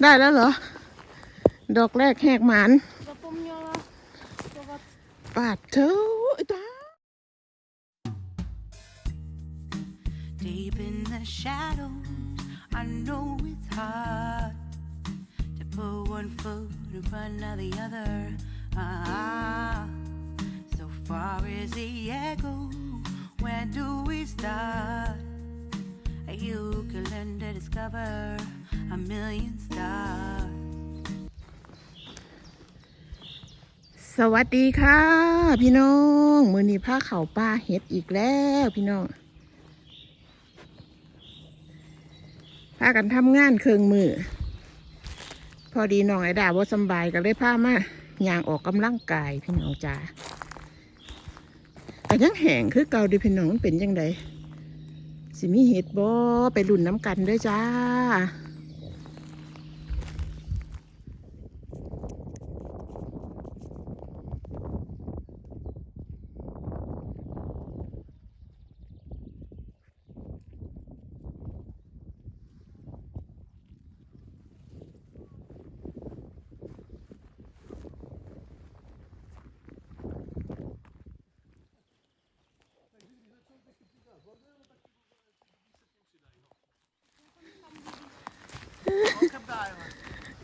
ได้แล้วเหรอ ดอกแรกแหกหมาน Zapomniała schować ปาดเท้าไอ้ตา Deep in the shadows, I know it's hard to put one foot in front of the other. Ah, so far as the echo, where do we start? You can learn to discover A million stars. สวัสดีค่ะ พี่น้องมือนี้ผ้าเขาป้าเฮ็ดอีกแล้วพี่น้องพากันทำงานเครื่องมือ พอดีน้องไอ้ดาว่าสบายก็เลยพามาย่างออกกำลังกายพี่น้องจ้าแต่ยังแห้งคือเก่าดิพี่น้องเป็นยังไงสิมีเห็ดบ่ไปรุ่นน้ำกันด้วยจ้า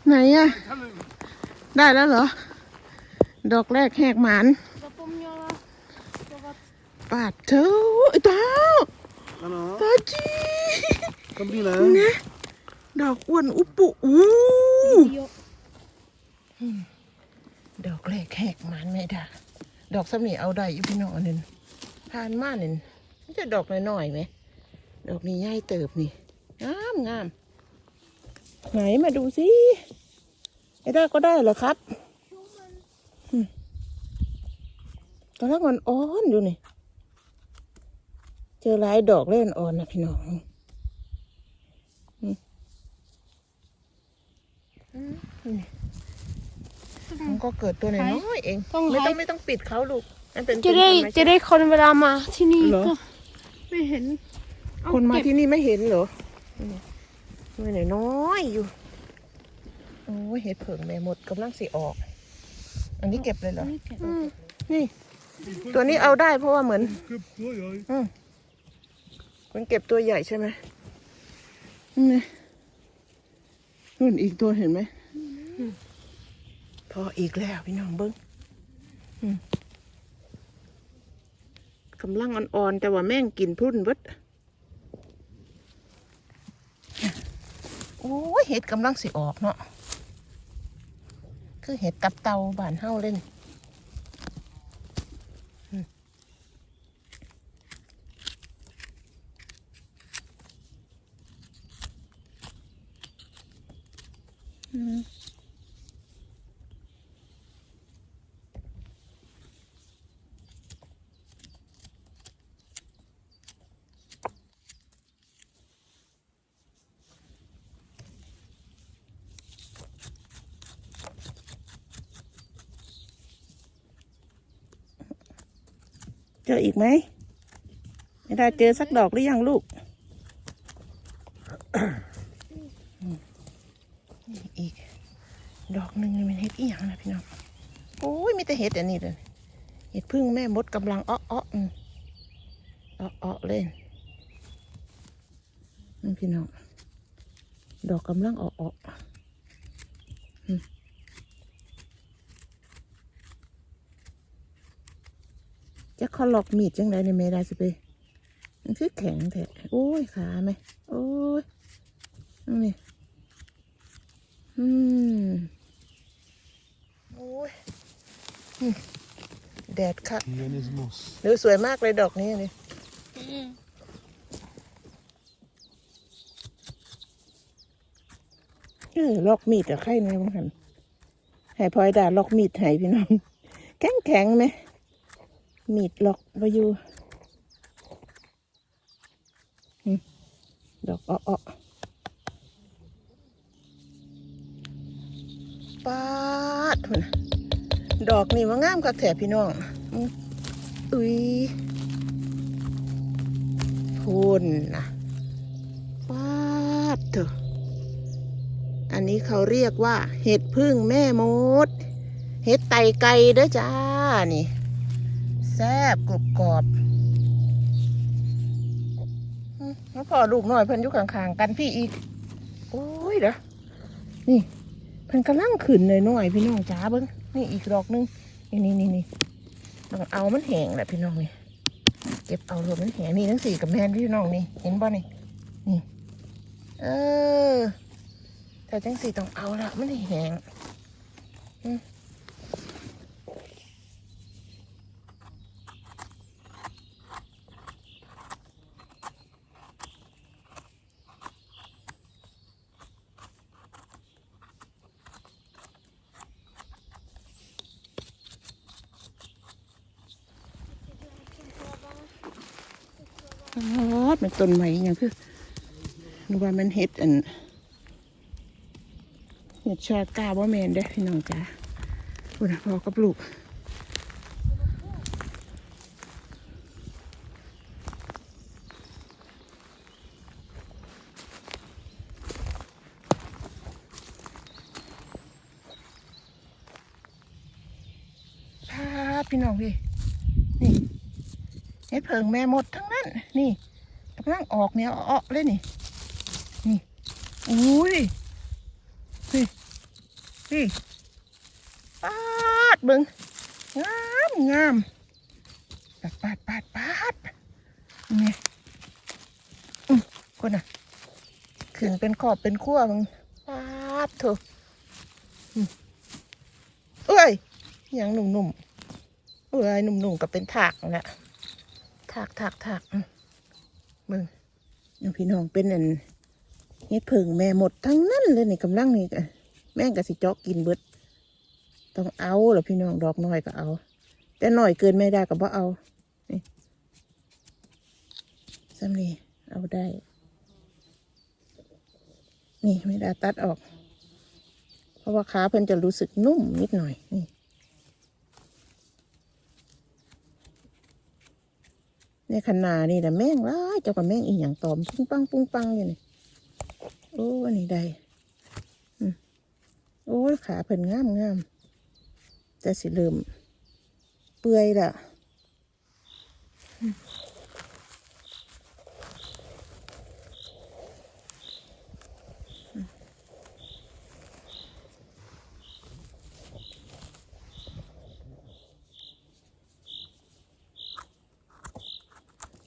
ไหนอะได้แล้วเหรอ ดอกแรกแหกหมาน zapomniała schować ปาดเท้าไอ้ตา Ano, ตาจี dobrý ne? นะดอกอ้วนอุปุอู้ dio. ดอกแรกแหกหมานไม่ได้ดอกสมีเอาได้อยู่พี่น้องนึงทานมากนึงมันจะดอกน้อยๆไหม ดอกนี้ใหญ่เติบนี่ งามงาม ไหนมาดูสิไอ้ได้ก็ได้เหรอครับอืมตอนแรกมันอ่อนอยู่นี่ เจอหลายดอกเล่นอ่อนนะพี่น้องอืมอืมนี่มันก็เกิดตัวน้อยๆเองต้อง ไม่ต้องให้ไม่ต้องปิดเขาลูกมันเป็นจะได้เป็นธรรมชาติจะได้คนเวลามาที่นี่เหรอก็ไม่เห็นเอคนมาเก็บที่นี่ไม่เห็นเหรอ ไม่ไหนน้อยอยู่ โอ้ยเห็ดเผิงแม่หมดกำลังสิออก อันนี้เก็บเลยเหรอนี่เก็บอืมนี่ ตัวนี้เอาได้เพราะว่าเหมือน Kip, oi, oi. อืมมันเก็บตัวใหญ่ใช่ไหมนี่นู่นอีกตัวเห็นไหมพออีกแล้วพี่น้องเบิ้งอืมกำลังอ่อนๆแต่ว่าแม่งกินพุ่นเบิด อ้ยเห็ดกำลังสิออกเนาะคือเห็ดตับเตาบานเฮ้าเล่น เจออีกไหมไม่ได้เจอสักดอกหรือยังลูก อีก ดอกหนึ่งมันเห็ดอีหยังนะพี่น้อง โอ้ยมีแต่เห็ดอันนี้เลยเห็ดพึ่งแม่มดกำลังอ้ออ้ออ้ออ้อเล่นนี่พี่น้อง ดอกกำลังอ้ออ้อ จะเขาหลอกมีดจังไรในเมดาสิไปมันคือแข็งแท้โอ้ยขาไหมโอ้ยนี่อืมโอ้ยอืมแดดค่ะ Hier is mos. ดูสวยมากเลยดอกนี้นี่เออลอกมีดอะใครเนี่ยมั้งหันให้พลอยด่าลอกมีดให้พี่น้อง แข็งแข็งๆไหม มีดลอกไปอยู่อืมดอกอ้อปาดพุ่นดอกนี่มางามกับแถบพี่น้อง อุ้ยพูนนะปาดเถอะอันนี้เขาเรียกว่า เห็ดพึ่งแม่มด เห็ดไตไก่เด้อจ้านี่ แซ่บกรุบกรอบมแล้วพอลูกน้อยเพิ่นอยู่ข้างๆกันพี่อีก โอ้ยเด้อนี่เพิ่นกำลังขึ้นหน่อยพี่น้องจ้าเบิ้งนี่อีกดอกหนึงนี่นี่นี่นี่ต้องเอามันแห้งแหละพี่น้องนี่เก็บเอารวมมันแห้งนี่ทั้งสี่กับแม่พี่น้องนี่เห็นบ่นี่นี่ เออแต่จังสี่ต้องเอาละมันแห้งอืมอ๋อเป็น ต้นไม้อย่างคือนึกว่ามันเห็ดอันเห็ดชอดกาบ่แมนเด้พี่น้องจ้าพูดนะพอกับลูกพาพี่น้องพี่นี่เห็ดเพิงแม่หมดทั้งนั้น นี่ กำลังออกเนี่ยออเลยนี่ นี่ อุ้ยนี่นี่ปาดเบิงงามงามปาดปาดปาดปาดนี่อืมคนน่ะ ขึ้นเป็นขอบเป็นขั้วมึงปาดเถอะอืมเอ้ยอยังหนุ่มๆเอ้ยหนุ่มๆก็เป็นถากนั่แหละถากถากถากอืม มึงพี่น้องเป็นอันเฮ็ดเพิงแม่หมดทั้งนั้นเลยนี่กำลังนี่ก็แม่งก็สิจาะกินเบิด ต้องเอาหรอพี่น้องดอกน้อยก็เอา แต่หน่อยเกินไม่ได้ก็บ่เอานี่ซ้ำนี่เอาได้ นี่ไม่ได้ตัดออก เพราะว่าขาเพิ่นจะรู้สึกนุ่มนิดหน่อยนี่ ในขนานี่แต่แม่งร้ายเจ้ากับแม่งอีหยังตอมปุ้งปังปุ้งปังอยู่นี่โอ้นี่ได้โอ้ขาเพิ่นงามงามแต่สิเริ่มเปื่อยละ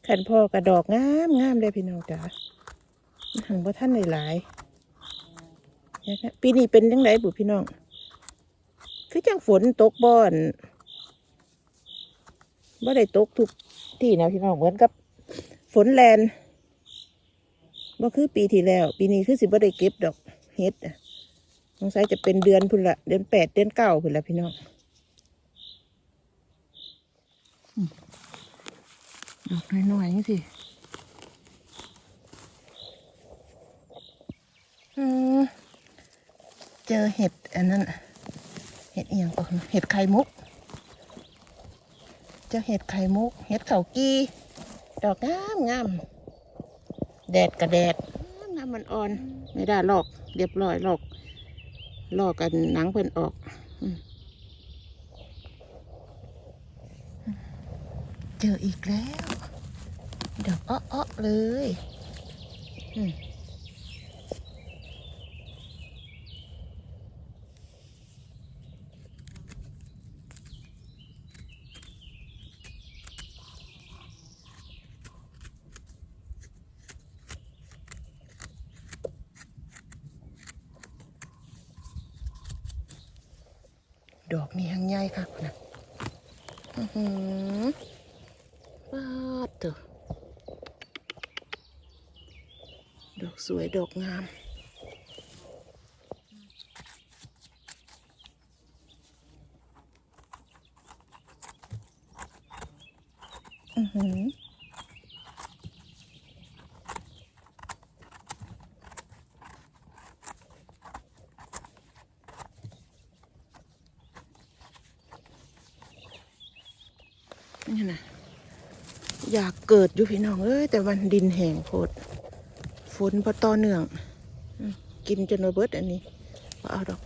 ขันพ่อกระดอกงามงามเลยพี่น้องจ๋าหังบ่าท่านหลายๆนี่ยนะปีนี้เป็นยังไงบุพี่น้อง คือจังฝนตกบ่อนบ่ได้ตกทุกที่นะพี่น้องเหมือนกับ ฝนแลนบ่คือปีที่แล้ว ปีนี้คือสิบ่ได้เก็บดอกเฮ็ดอะสงสัยจะเป็นเดือนพุ่นละเดือนแปดเดือนเก้าพุ่นละพี่น้องอืม ดอกน้อยๆนี่สิอืมเจอเห็ดอันนั้นเห็ดเอียงก่อนเห็ดไข่มุก เจอเห็ดไข่มุก เห็ดเขากีดอกงามงามแดดกับแดดงามงามมันอ่อนไม่ได้ลอก เรียบร้อยลอกลอกกันหนังเพิ่นออกอืมเจออีกแล้ว ดอกอ้อๆเลย อืม ดอกนี่หังใหญ่ค่ะคุณนะอือหือว้าวเถอะดอก สวยดอกงาม อือหือนี่นะอยากเกิดอยู่พี่น้องเอ้ยแต่วันดินแห้งโพด ฝนพอต่อเนื่อง กินจนระเบิดอันนี้บ่เอาดอก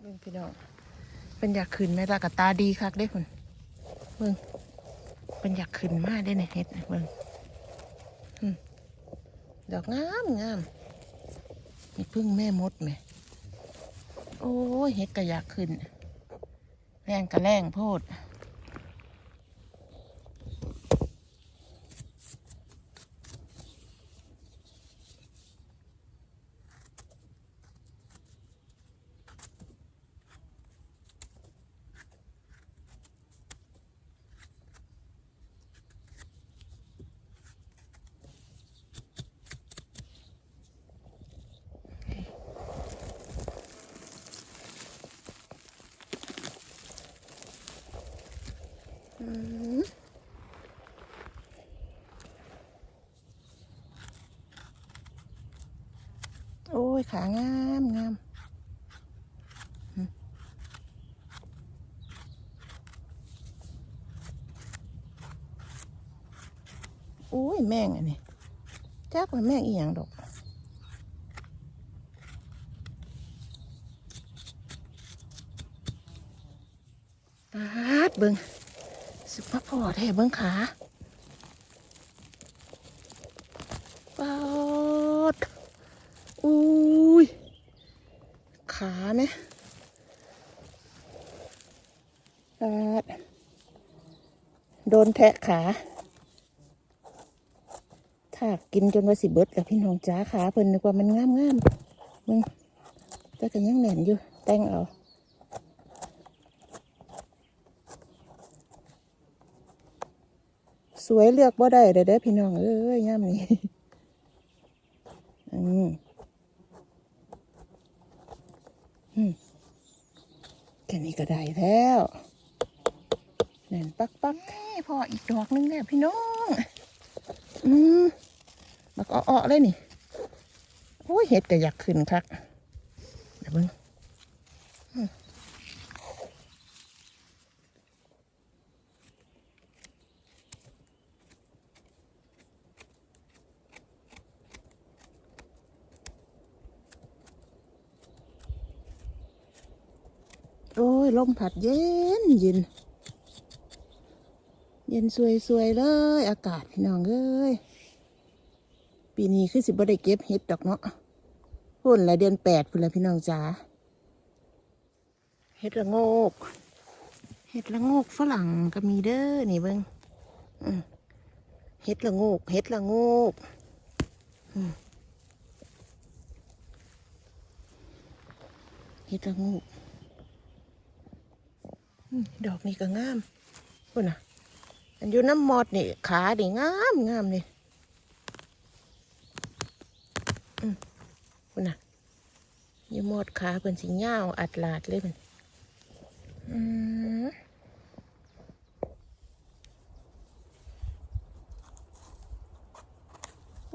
เบิ่งพี่น้องเป็นอยากขึ้นไหมล่ะกับตาดีคักได้คนเบิ่งเป็นอยากขึ้นมากได้ในเฮ็ดนะเบิ่งอดอกงามงามนี่พึ่งแม่มดไหมโอ้เฮ็ดก็อยากขึ้น แรงกระแรงโพด โอ้ย ขางามงามโอ้ย แม่งอันนี้จักว่าแม่งอีหยังดอกปาดเบิง อแท้เบิงขาปาดอุ้ย ขาไหมปาดโดนแทะขา ถ้ากินจนว่าสิเบิดแล้วพี่น้องจ้าขาเพิ่นนึกว่ามันงามงามมึงแต่ก็ยังแหน่นอยู่ แต่งเอา วยเลือกบ่ได้เด้อเด้อพี่น้องเอ้ยย่ามนี้อืมอืมแค่นี้ก็ได้แล้วแน่นปักปักพออีกดอกนึงแล้วพี่น้อง อืมบักอ้อๆเลยนี่โอ้ยเห็ดก็อยากขึ้นคักเดี๋ยวเบิ่ง ลมผัดเย็นเย็น เย็นสวยๆเลย อากาศพี่น้องเอ้ย ปีนี้คือสิบ่ได้เก็บเห็ดดอกเนาะพุ่นละเดือนแปดพุ่นละพี่น้องจ๋า เห็ดละโงก เห็ดละโงกฝรั่งก็มีเด้อ นี่เบิ้งเห็ดละโงก เห็ดละโงกอืมเห็ดละโงกอืม ดอกนี่ก็งามพุ่นน่ะอันอยู่น้ำมอดนี่ขานี่งามงามนี่อืมพุ่นน่ะอยู่มอดขาเป็นสีเงาอัดลาดเลยมันอืม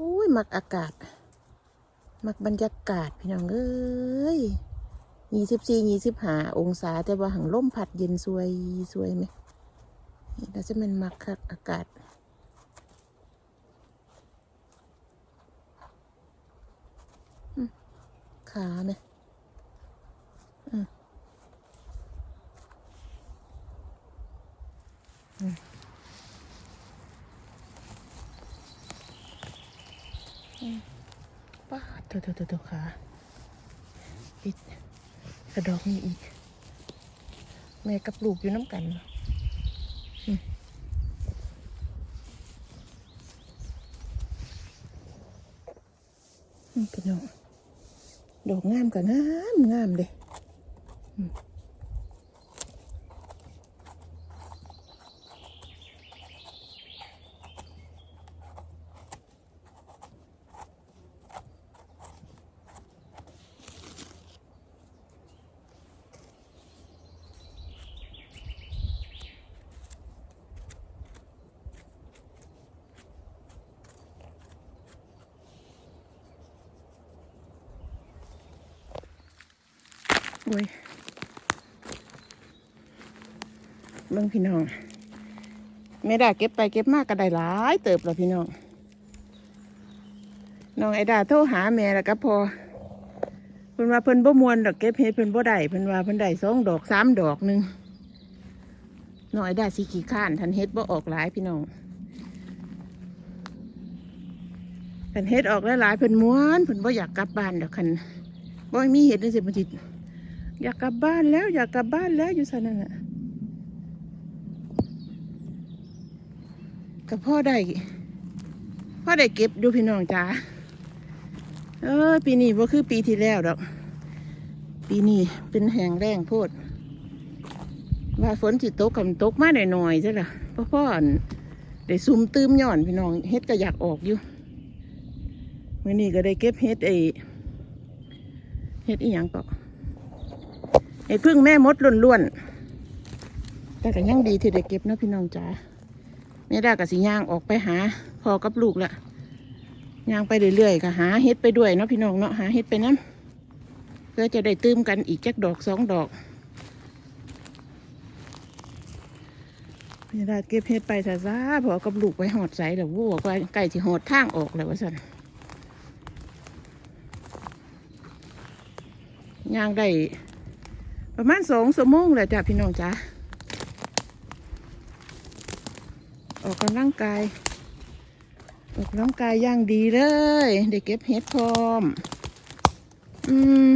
อุ้ย มักอากาศ มักบรรยากาศพี่น้องเอ้ย ยี่สิบสี่ยี่สิบห้าองศา แต่ว่าหังลมพัดเย็นสวยสวยไหมนี่เราจะเป็นมักคักอากาศ ขาไหมอืมอืมอืมป้าตัวตัวตัวตัวขา ปิด กระดอกนี่อีก แม่กับลูกอยู่น้ำกันเนาะอืมอืมพี่น้องดอกงามกับงามงามเลย บิ่งพี่น้องไม่ได้เก็บไปเก็บมากก็ได้หลายเติบแล้วพี่น้องน้องไอดาโทรหาแม่แล้วก็พอเพิ่นว่าเพิ่นบ่มวนดอกเก็บเฮ็ดเพิ่นบ่ได้เพิ่นว่าเพิ่นได้สองดอกสามดอกหนึ่งน้องไอดาสิขี้ข้านทันเฮ็ดบ่ออกหลายพี่น้องคันเฮ็ดออกหลายๆเพิ่นม้วนเพิ่นบ่อยากกลับบ้านดอกคันบ่มีเฮ็ดจังซี่มันสิอยากกลับบ้านแล้วอยากกลับบ้านแล้วอยู่ซั่นนั่นน่ะ ก็พ่อได้พ่อได้เก็บดูพี่น้องจ้าเออปีนี้บ่คือปีที่แล้วดอก ปีนี้เป็นแห้งแรงโพด ว่าฝนสิตกกับตกมาหน่อยๆจ้ะล่ะเพราะพ่ออั่นได้ซุ่มตื้มย่อนพี่น้องเฮ็ดก็อยากออกอยู่เมื่อนี้ก็ได้เก็บเฮ็ดไอเฮ็ดอีหยังก็ไอพึ่งแม่มดล้วนๆแต่ก็ยังดีที่ได้เก็บนะพี่น้องจ้า แม่ดากับสิย่างออกไปหาพอกับลูกละย่างไปเรื่อยๆก็หาเฮ็ดไปด้วยเนาะพี่น้องเนาะหาเฮ็ดไปน้ำเพื่อจะได้ตื้มกันอีกจักดอกสองดอกแม่าเก็บเฮ็ดไปซะซาพอกับลูกไปหอดใสแล้ววัวก็ใกล้สิหอดทางออกแล้วว่าสันย่างได้ประมาณสองชั่วโมงแหละจ้ะพี่น้องจ้า ออกกำลังกาย ออกกำลังกายอย่างดีเลยได้เก็บเห็ดพร้อม อืม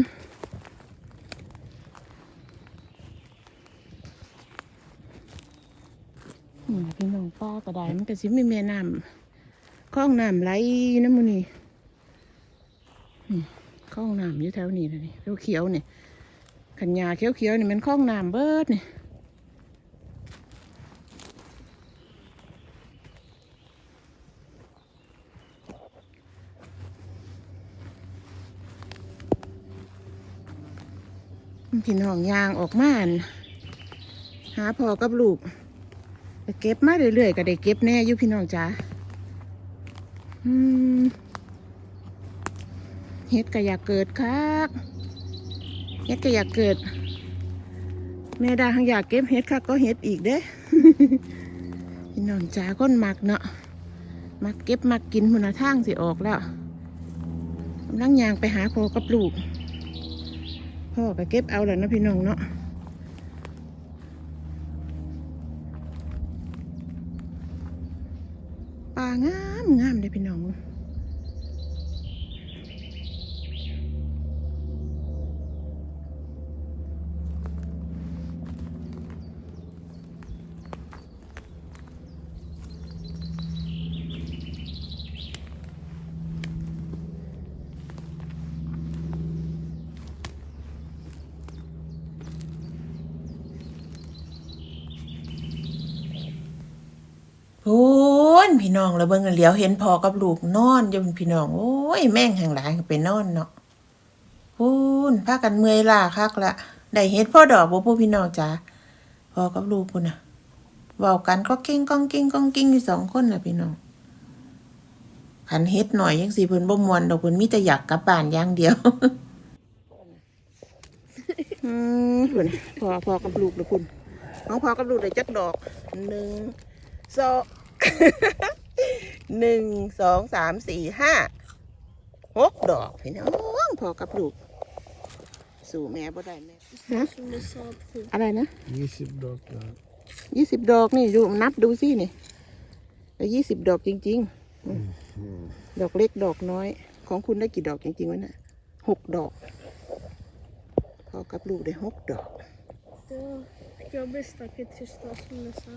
พี่น้องป้ากระไดมันก็สิม่แม่น้ำคลองน้ำไหลน้ำมันนี่คลองน้ำอยู่แถวนี้นะนี่เขียวๆนี่ยขันยาเขียวๆนี่ยมันคลองน้ำเบิดเนี่ย พี่น้องยางออกมานหาพอกับลูกเก็บมาเรื่อยๆก็ได้เก็บแน่อยู่พี่น้องจ้าเฮ็ดก็อยากเกิดครับเฮ็ดก็อยากเกิด แม่ดาหังอยากเก็บเฮ็ดค่ะก็เฮ็ดอีกเด้พี่น้องจ้าคนมักเนาะมักเก็บมักกินมุนทางสิออกแล้วกำลังยางไปหาพอกับลูก พ่อก็เก็บเอาแหล้วนาะพี่น้องเนาะปลางามงามเลยพี่น้องพูน พี่น้องแล้วเบิ่งเหลียวเห็นพ่อกับลูกนอนอยู่พี่น้องโอ้ยแม่งแห่งหลายก็ไปนอนเนาะพูนพากันเมื่อยล้าคักละได้เฮ็ดพ่อดอกบ่ผู้พี่น้องจ้าพ่อกับลูกพุ่นน่ะเว้ากันก็กิ้งก้องกิ้งก้องกิ้งอยู่สองคนน่ะพี่น้องคันเฮ็ดหน่อยยังสิเพิ่นบ่มวนดอกเพิ่นมีแต่อยากกลับบ้านอย่างเดียวอืมพุ่นพอพ่อกับลูกเลยคุณของพ่อกับลูกได้จักดอกหนึ่งสอง หนึ่งสองสามสี่ห้าหกดอกพี่น้องพ่อกับลูก สู่แม่บ่ได้แม่ฮะ Som du sa precis. อะไรนะ20 dagar. ยี่สิบดอกนี่ดูนับดูสินี่ยี่สิบดอกจริงๆอืมดอกเล็กดอกน้อย ของคุณได้กี่ดอกจริงๆวะน่ะหกดอกพ่อกับลูกได้หกดอก Det var jobbigt stackigt tysta som du sa.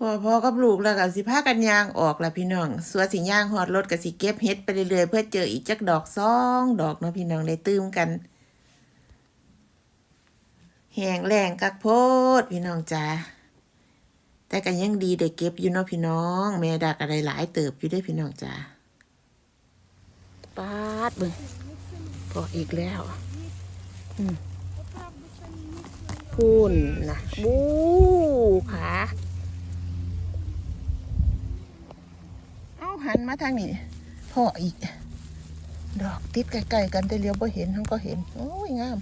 Kamer. พอพอกับลูกแล้วก็สิพากันยางออกแล้วพี่น้องสัวสิย่างหอดรถก็สิเก็บเฮ็ดไปเรื่อยๆเพื่อเจออีกจักดอกสองดอกเนาะพี่น้องได้ตื้มกันแหงแรงกักโพดพี่น้องจ้าแต่ก็ยังดีได้เก็บอยู่เนาะพี่น้องแม่ดักอะไรหลายเติบอยู่ได้อพี่น้องจ้าปาดเบิ่งพออีกแล้วอืมพูนนะบูผา เอา หันมาทางนี้พ่ออีก ดอกติดใกล้ๆกันแต่เลี้ยวบ่เห็นทั้งก็เห็น โอ้ยงาม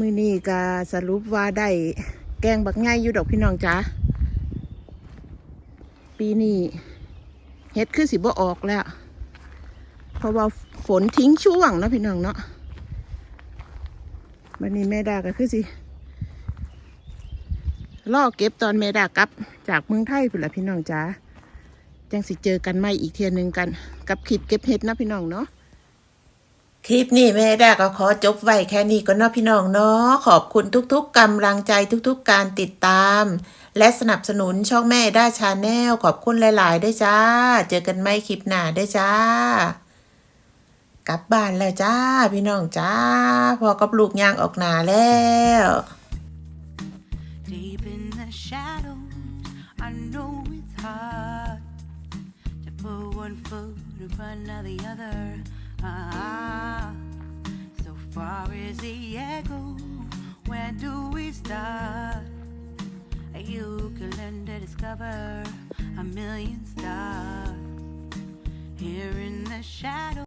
มือนี้ก็สรุปว่าได้แกงบักง่ายอยู่ดอกพี่น้องจ้าปีนี้เฮ็ดคือสิบ่ออกแล้ว เพราะว่าฝนทิ้งช่วงเนาะพี่น้องเนาะวันนี้แม่ดาก็คือสิล่อเก็บตอนแม่ดากลับ จากเมืองไทยพุ่นละพี่น้องจ้าจังสิเจอกันใหม่อีกเทียหนึงกัน กับคลิปเก็บเห็ดนะพี่น้องเนาะ คลิปนี้แม่ดาก็ขอจบไว้แค่นี้ก็เนาะพี่น้องเนาะขอบคุณทุกๆกำลังใจทุกๆการติดตาม และสนับสนุนช่องแม่ด้าชาแนลขอบคุณหลายๆด้วยจ้า เจอกันไม่คลิปหน้าด้วยจ้า กลับบ้านแล้วจ้า พี่น้องจ้า พอกับลูกยางออกหนาแล้ว Deep in the shadows, I know it's hard to put one foot in front of the other. Far as the echo, where do we start? You can learn to discover a million stars here in the shadows.